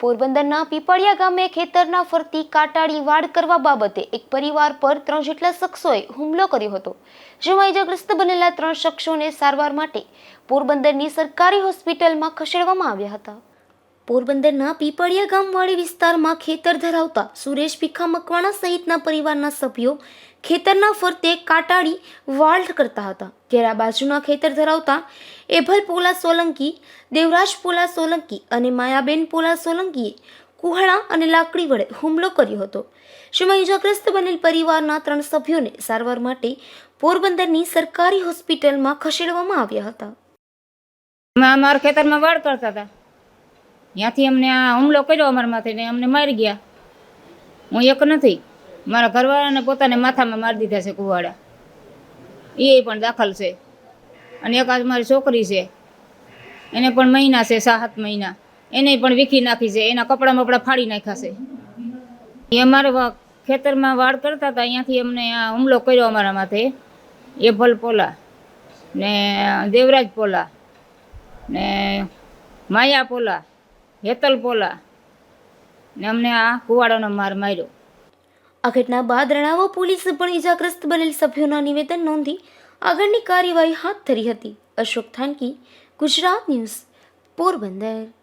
પોરબંદરના પીપળિયા ગામે ખેતરના ફરતી કાટાળી વાડ કરવા બાબતે એક પરિવાર પર ત્રણ જેટલા શખ્સોએ હુમલો કર્યો હતો, જેમાં ઇજાગ્રસ્ત બનેલા ત્રણ શખ્સોને સારવાર માટે પોરબંદરની સરકારી હોસ્પિટલમાં ખસેડવામાં આવ્યા હતા. પોરબંદરના પીપળિયા ગામવાડી વિસ્તારમાં ખેતર ધરાવતા સુરેશ ભીખા મકવાણા સહિતના પરિવારના સભ્યો ખેતરના ફરતે કાટાળી વાલ્ટ કરતા હતા. ઘેરા બાજુના ખેતર ધરાવતા એભલ પોલા સોલંકી, દેવરાજ પોલા સોલંકી અને માયાબેન પોલા સોલંકીએ કુહાણા અને લાકડી વડે હુમલો કર્યો હતો. જેમાં ઇજાગ્રસ્ત બનેલ પરિવારના ત્રણ સભ્યોને સારવાર માટે પોરબંદરની સરકારી હોસ્પિટલમાં ખસેડવામાં આવ્યા હતા. અમારા ખેતરમાં વાળ કરતા હતા. ત્યાંથી અમને આ હુમલો કર્યો અમારા માથે ને અમને મારી ગયા. હું એક નથી. મારા ઘરવાળાને પોતાને માથામાં મારી દીધા છે કુવાડા. એ પણ દાખલ છે. અને એક આજ મારી છોકરી છે. એને પણ મહિના છે, સાત મહિના. એને પણ વીખી નાખી છે. એના કપડાં બપડા ફાડી નાખ્યા છે. એ અમારે ખેતરમાં વાડ કરતા હતા. અહીંયાથી અમને આ હુમલો કર્યો અમારા માથે. એભલ પોલા ને દેવરાજ પોલા ને માયા પોલા હેતલ પોલા. ને અમને આ કુવાડાનો માર માર્યો. આ ઘટના બાદ રણાવા પોલીસે પણ ઇજાગ્રસ્ત બનેલ સભ્યોના નિવેદન નોંધી આગળની કાર્યવાહી હાથ ધરી હતી. અશોક થાનકી, ગુજરાત ન્યૂઝ, પોરબંદર.